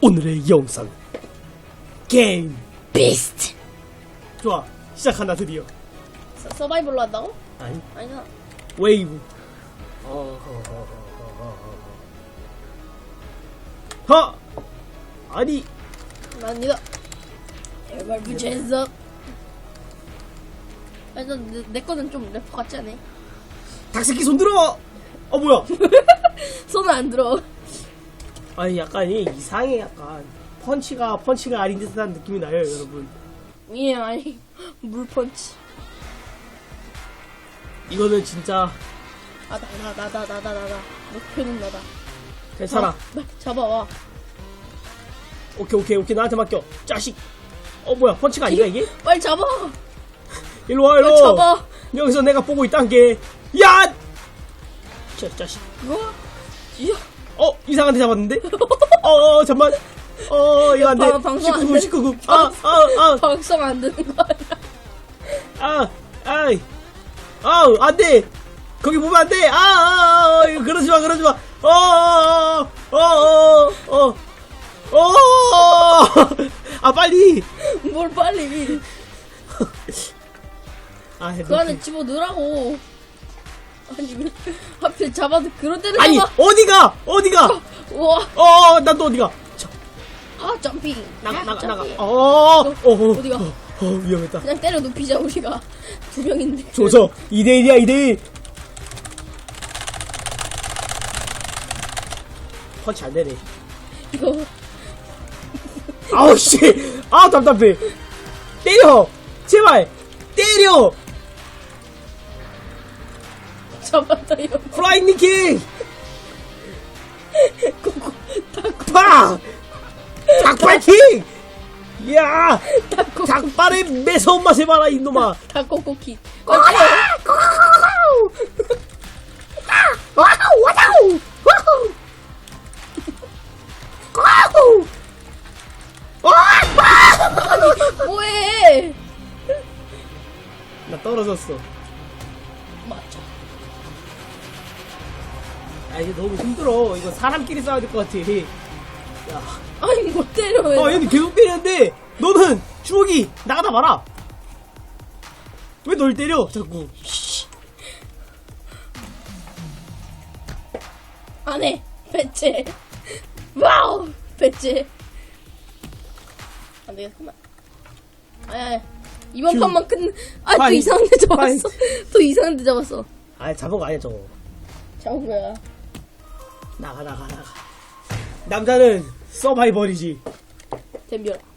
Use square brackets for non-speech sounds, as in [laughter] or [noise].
오늘의 영상 게임 비스트. 좋아 시작한다 드디어 서, 서바이벌로 한다고? 아니 아니야. 웨이브 하 아니 난 이거. 제발 부채했어. 일단 내, 내 거는 좀 래퍼 같지 않아? 닭새끼 손 들어 어 뭐야 [laughs] 손은 안 들어. 아니 약간이 이상해 약간. 펀치가 펀치가 아닌 듯한 느낌이 나요 여러분. 예 아니 [laughs] 물펀치. 이거는 진짜 아 나 나 나 나 나 나나 목표는 나다 괜찮아. 나 잡아와. 오케이 오케이 오케이. 나한테 맡겨. 자식. 어 뭐야. 펀치가 아니야 이게? [laughs] 빨리 잡아. 일로 와 빨리 일로 잡아. 여기서 내가 보고 있단 게야! 자, 자식. 뭐? 그거? 이야. 어 이상한 데 잡았는데? 어, 어 잠만. 어 이거 안돼. 방- 방송 안 19금 돼. 19금 아아아아. 방송 안 되는 거 아니야? 아, 아이. 아우 안 돼. 거기 보면 안 돼. 아 아아 그러지 마 그러지 마어어 어 어 어 아 빨리. 뭘 빨리. [laughs] 아 그 안에 집어 넣으라고. 아니, 왜 하필 잡아도 그런 데를 아니 잡아. 어디가 어디가 우와. 어난 또 어디가 자, 아, 점핑. 나가 아, 나가 나가 점핑. 어 어 어, 어디가? 어, 어, 위험했다 그냥 때려 눕히자, 우리가. [laughs] 두 명인데. 조져 2대1이야 2대1 펀치 안 되네 이거. 아우 씨아 답답해 때려 제발 때려 잡았다, 이거. 프라잉 니킹. 닭코. 파 닭발킹 야 닭코. 닭발의 매서운 맛을 봐라 이놈아 닭코 코키. 와우 와우 와우 와우 와우 뭐해? 나 떨어졌어 맞아. 아 이게 너무 힘들어 이거 사람끼리 싸워야 될 것 같아 야. 아니, 못 때려, 왜. 아 얘는 계속 때리는데 너는 주먹이 나가다 말아 왜 널 때려 자꾸 안 해. 배째. 와우! 배째. 안 되겠구만. 아니, 아니. 이번 큐. 판만 끝, 아, 또 파이. 이상한 데 잡았어. 또 이상한 데 잡았어. 아 잡은 거 아니야 저거 잡은 거야. 나가 나가 나가 남자는 서바이벌이지 덤벼라.